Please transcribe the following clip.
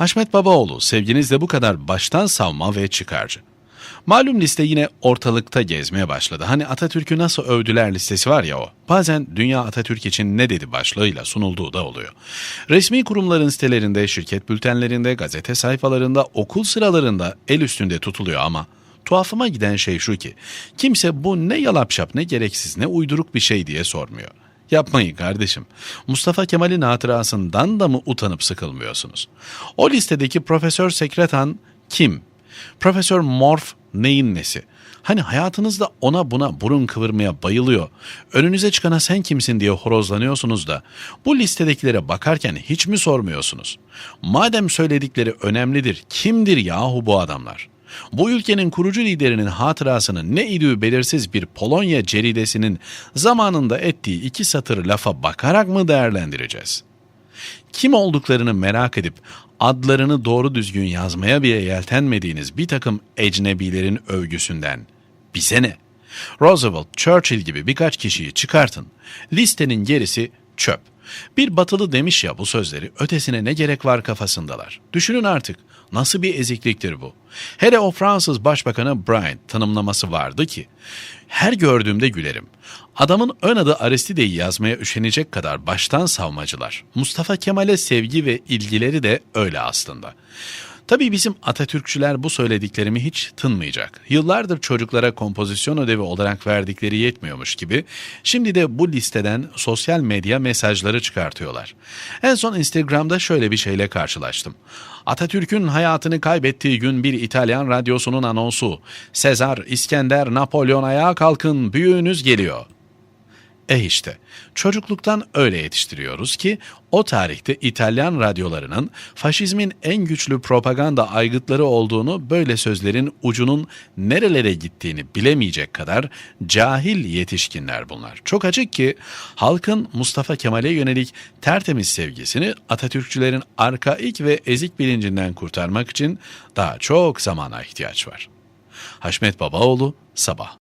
Haşmet Babaoğlu sevginizle bu kadar baştan savma ve çıkarcı. Malum liste yine ortalıkta gezmeye başladı. Hani Atatürk'ü nasıl övdüler listesi var ya o. Bazen Dünya Atatürk için ne dedi başlığıyla sunulduğu da oluyor. Resmi kurumların sitelerinde, şirket bültenlerinde, gazete sayfalarında, okul sıralarında el üstünde tutuluyor ama tuhafıma giden şey şu ki kimse bu ne yalapşap ne gereksiz ne uyduruk bir şey diye sormuyor. Yapmayın kardeşim. Mustafa Kemal'in hatırasından da mı utanıp sıkılmıyorsunuz? O listedeki Profesör Sekretan kim? Profesör Morf neyin nesi? Hani hayatınızda ona buna burun kıvırmaya bayılıyor. Önünüze çıkana sen kimsin diye horozlanıyorsunuz da bu listedekilere bakarken hiç mi sormuyorsunuz? Madem söyledikleri önemlidir, kimdir yahu bu adamlar? Bu ülkenin kurucu liderinin hatırasını ne idüğü belirsiz bir Polonya ceridesinin zamanında ettiği iki satır lafa bakarak mı değerlendireceğiz? Kim olduklarını merak edip adlarını doğru düzgün yazmaya bile yeltenmediğiniz bir takım ecnebilerin övgüsünden bize ne? Roosevelt, Churchill gibi birkaç kişiyi çıkartın. Listenin gerisi çöp. Bir batılı demiş ya bu sözleri ötesine ne gerek var kafasındalar. Düşünün artık nasıl bir ezikliktir bu. Hele o Fransız Başbakanı Bryant tanımlaması vardı ki her gördüğümde gülerim. Adamın ön adı Aristide'yi yazmaya üşenecek kadar baştan savmacılar. Mustafa Kemal'e sevgi ve ilgileri de öyle aslında. Tabii bizim Atatürkçüler bu söylediklerimi hiç tınmayacak. Yıllardır çocuklara kompozisyon ödevi olarak verdikleri yetmiyormuş gibi şimdi de bu listeden sosyal medya mesajları çıkartıyorlar. En son Instagram'da şöyle bir şeyle karşılaştım. Atatürk'ün hayatını kaybettiği gün bir İtalyan radyosunun anonsu. Sezar, İskender, Napolyon ayağa kalkın, büyüğünüz geliyor. E işte çocukluktan öyle yetiştiriyoruz ki o tarihte İtalyan radyolarının faşizmin en güçlü propaganda aygıtları olduğunu böyle sözlerin ucunun nerelere gittiğini bilemeyecek kadar cahil yetişkinler bunlar. Çok açık ki halkın Mustafa Kemal'e yönelik tertemiz sevgisini Atatürkçülerin arkaik ve ezik bilincinden kurtarmak için daha çok zamana ihtiyaç var. Haşmet Babaoğlu, Sabah